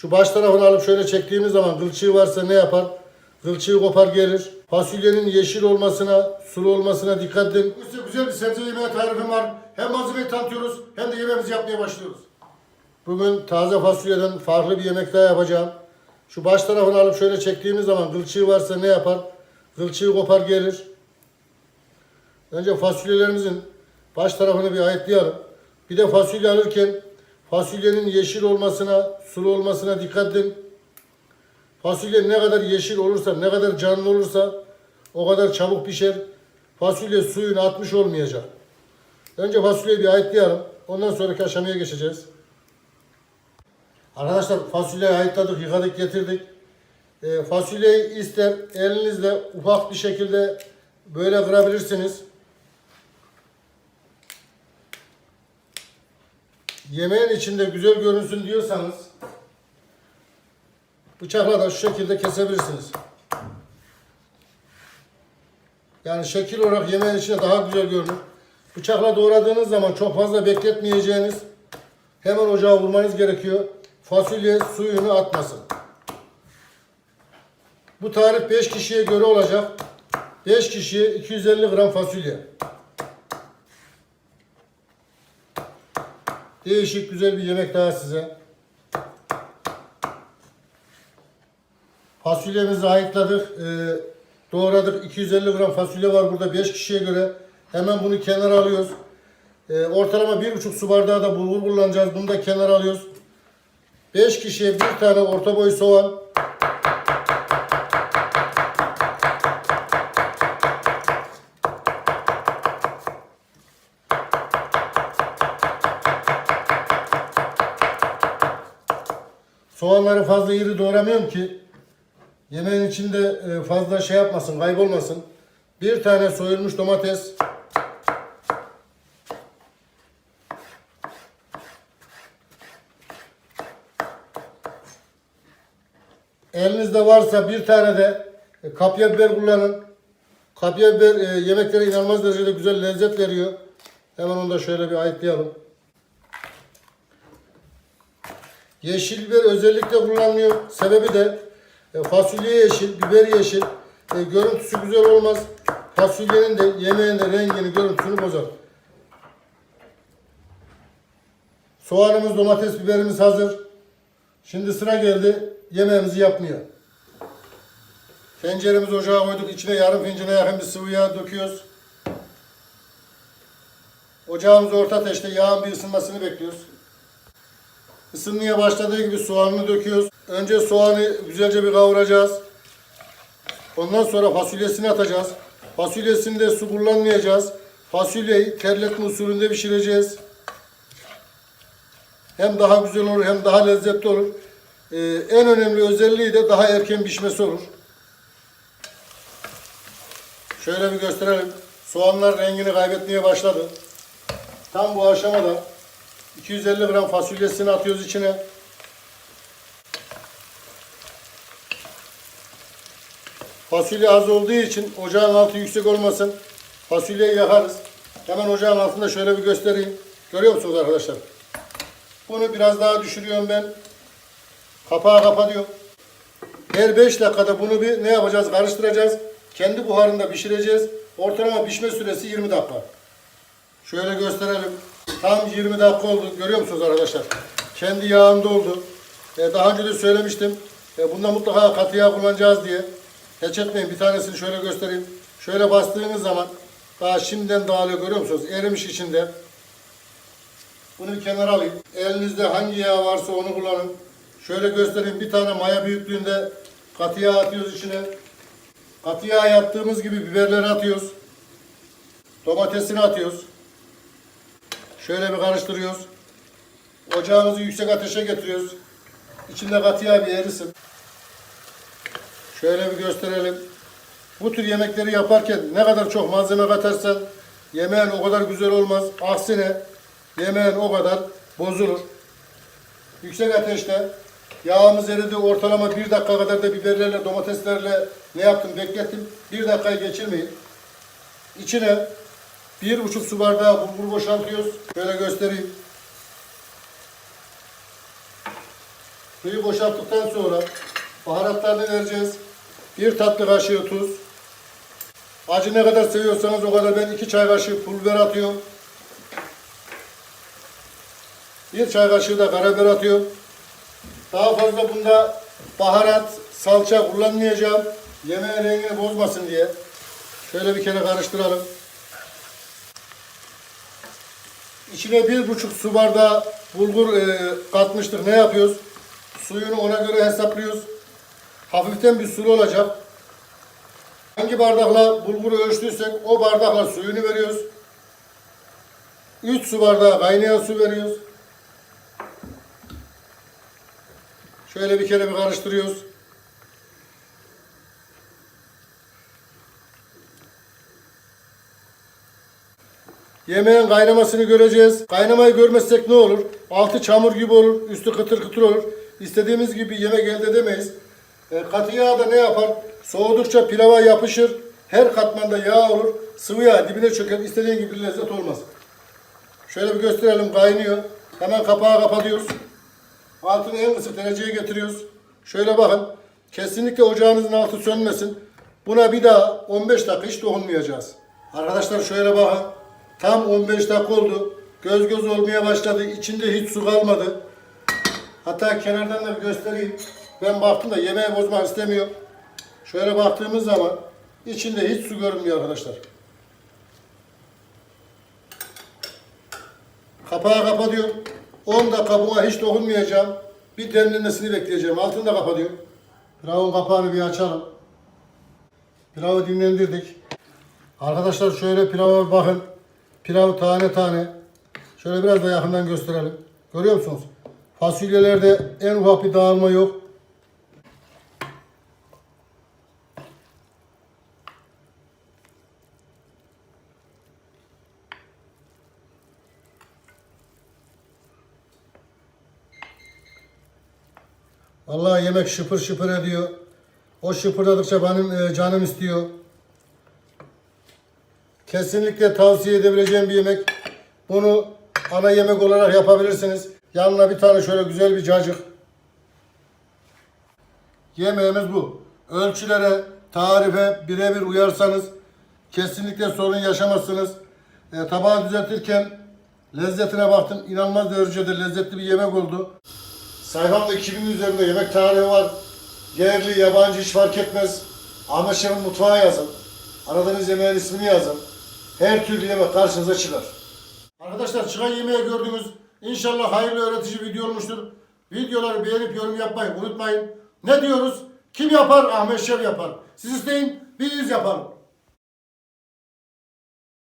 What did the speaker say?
Şu baş tarafını alıp şöyle çektiğimiz zaman kılçığı varsa ne yapar? Kılçığı kopar gelir. Fasulyenin yeşil olmasına, sulu olmasına dikkat edin. Size güzel bir sebze yemeği tarifim var. Hem malzemeyi tanıtıyoruz hem de yemeğimizi yapmaya başlıyoruz. Bugün taze fasulyeden farklı bir yemek daha yapacağım. Şu baş tarafını alıp şöyle çektiğimiz zaman kılçığı varsa ne yapar? Kılçığı kopar gelir. Önce fasulyelerimizin baş tarafını bir ayıtlayalım. Bir de fasulye alırken fasulyenin yeşil olmasına, sulu olmasına dikkat edin. Fasulye ne kadar yeşil olursa, ne kadar canlı olursa o kadar çabuk pişer. Fasulye suyunu atmış olmayacak. Önce fasulyeyi bir ayıtlayalım. Ondan sonraki aşamaya geçeceğiz. Arkadaşlar fasulyeyi ayıtladık, yıkadık, getirdik. E, fasulyeyi ister elinizle ufak bir şekilde böyle kırabilirsiniz. Yemeğin içinde güzel görünsün diyorsanız bıçakla da şu şekilde kesebilirsiniz. Yani şekil olarak yemeğin içinde daha güzel görünür. Bıçakla doğradığınız zaman çok fazla bekletmeyeceğiniz hemen ocağa vurmanız gerekiyor. Fasulye suyunu atmasın. Bu tarif 5 kişiye göre olacak. 5 kişiye 250 gram fasulye. Değişik güzel bir yemek daha size. Fasulyemizi ayıkladık. Ee, doğradık. 250 gram fasulye var burada 5 kişiye göre. Hemen bunu kenara alıyoruz. Ee, ortalama 1,5 su bardağı da bulgur kullanacağız. Bunu da kenara alıyoruz. 5 kişiye bir tane orta boy soğan. Soğanları fazla iri doğramıyorum ki yemeğin içinde e, fazla şey yapmasın, kaybolmasın. Bir tane soyulmuş domates. Elinizde varsa bir tane de e, kapya biber kullanın. Kapya biber e, yemeklere inanılmaz derecede güzel lezzet veriyor. Hemen onu da şöyle bir ayıklayalım. Yeşil biber özellikle kullanılıyor. Sebebi de e, fasulye yeşil, biber yeşil. E, görüntüsü güzel olmaz. Fasulyenin de yemeğin de rengini, görüntüsünü bozar. Soğanımız, domates, biberimiz hazır. Şimdi sıra geldi yemeğimizi yapmaya. Tenceremizi ocağa koyduk. İçine yarım fincana yakın bir sıvı yağ döküyoruz. Ocağımız orta ateşte yağın bir ısınmasını bekliyoruz. Isınmaya başladığı gibi soğanını döküyoruz. Önce soğanı güzelce bir kavuracağız. Ondan sonra fasulyesini atacağız. Fasulyesinde su kullanmayacağız. Fasulyeyi terletme usulünde pişireceğiz. Hem daha güzel olur hem daha lezzetli olur. Ee, en önemli özelliği de daha erken pişmesi olur. Şöyle bir gösterelim. Soğanlar rengini kaybetmeye başladı. Tam bu aşamada 250 gram fasulyesini atıyoruz içine. Fasulye az olduğu için ocağın altı yüksek olmasın. Fasulyeyi yakarız. Hemen ocağın altında şöyle bir göstereyim. Görüyor musunuz arkadaşlar? Bunu biraz daha düşürüyorum ben. Kapağı kapatıyorum. Her 5 dakikada bunu bir ne yapacağız? Karıştıracağız. Kendi buharında pişireceğiz. Ortalama pişme süresi 20 dakika. Şöyle gösterelim. Tam 20 dakika oldu. Görüyor musunuz arkadaşlar? Kendi yağında oldu. Ee, daha önce de söylemiştim. Ee, bunda mutlaka katı yağ kullanacağız diye. Geç etmeyin. Bir tanesini şöyle göstereyim. Şöyle bastığınız zaman daha şimdiden dağılıyor. Görüyor musunuz? Erimiş içinde. Bunu bir kenara alayım. Elinizde hangi yağ varsa onu kullanın. Şöyle göstereyim. Bir tane maya büyüklüğünde katı yağ atıyoruz içine. Katı yağ yaptığımız gibi biberleri atıyoruz. Domatesini atıyoruz. Şöyle bir karıştırıyoruz. Ocağımızı yüksek ateşe getiriyoruz. İçinde katı yağ bir erisin. Şöyle bir gösterelim. Bu tür yemekleri yaparken ne kadar çok malzeme katarsan yemeğin o kadar güzel olmaz. Aksine yemeğin o kadar bozulur. Yüksek ateşte yağımız eridi. Ortalama bir dakika kadar da biberlerle, domateslerle ne yaptım beklettim. Bir dakikayı geçirmeyin. İçine bir buçuk su bardağı bulgur boşaltıyoruz. Şöyle göstereyim. Suyu boşalttıktan sonra baharatlarını vereceğiz. Bir tatlı kaşığı tuz. Acı ne kadar seviyorsanız o kadar ben iki çay kaşığı pul atıyorum. Bir çay kaşığı da karabiber atıyorum. Daha fazla bunda baharat, salça kullanmayacağım. Yemeğin rengini bozmasın diye. Şöyle bir kere karıştıralım. İçine bir buçuk su bardağı bulgur e, katmıştık. Ne yapıyoruz? Suyunu ona göre hesaplıyoruz. Hafiften bir sulu olacak. Hangi bardakla bulguru ölçtüysek o bardakla suyunu veriyoruz. 3 su bardağı kaynayan su veriyoruz. Şöyle bir kere bir karıştırıyoruz. Yemeğin kaynamasını göreceğiz. Kaynamayı görmezsek ne olur? Altı çamur gibi olur, üstü kıtır kıtır olur. İstediğimiz gibi yemek elde edemeyiz. E, katı yağ da ne yapar? Soğudukça pilava yapışır. Her katmanda yağ olur. Sıvı yağ dibine çöker. İstediğin gibi lezzet olmaz. Şöyle bir gösterelim. Kaynıyor. Hemen kapağı kapatıyoruz. Altını en kısık dereceye getiriyoruz. Şöyle bakın. Kesinlikle ocağınızın altı sönmesin. Buna bir daha 15 dakika hiç dokunmayacağız. Arkadaşlar şöyle bakın. Tam 15 dakika oldu. Göz göz olmaya başladı. İçinde hiç su kalmadı. Hatta kenardan da göstereyim. Ben baktım da yemeği bozmak istemiyorum. Şöyle baktığımız zaman içinde hiç su görünmüyor arkadaşlar. Kapağı kapatıyorum. 10 dakika buna hiç dokunmayacağım. Bir demlenmesini bekleyeceğim. Altını da kapatıyorum. Pilavın kapağını bir açalım. Pilavı dinlendirdik. Arkadaşlar şöyle pilava bakın. Pilavı tane tane. Şöyle biraz da yakından gösterelim. Görüyor musunuz? Fasulyelerde en ufak bir dağılma yok. Vallahi yemek şıpır şıpır ediyor. O şıpırdadıkça benim e, canım istiyor. Kesinlikle tavsiye edebileceğim bir yemek. Bunu ana yemek olarak yapabilirsiniz. Yanına bir tane şöyle güzel bir cacık. Yemeğimiz bu. Ölçülere, tarife birebir uyarsanız kesinlikle sorun yaşamazsınız. E, tabağı düzeltirken lezzetine baktım. İnanılmaz derecede lezzetli bir yemek oldu. Sayfamda 2000'in üzerinde yemek tarihi var. Yerli, yabancı hiç fark etmez. Ahmet Şef'in mutfağı yazın. Aradığınız yemeğin ismini yazın. Her türlü yemek karşınıza çıkar. Arkadaşlar çıkan yemeği gördünüz. İnşallah hayırlı öğretici video olmuştur. Videoları beğenip yorum yapmayı unutmayın. Ne diyoruz? Kim yapar? Ahmet Şef yapar. Siz isteyin, biz yapalım.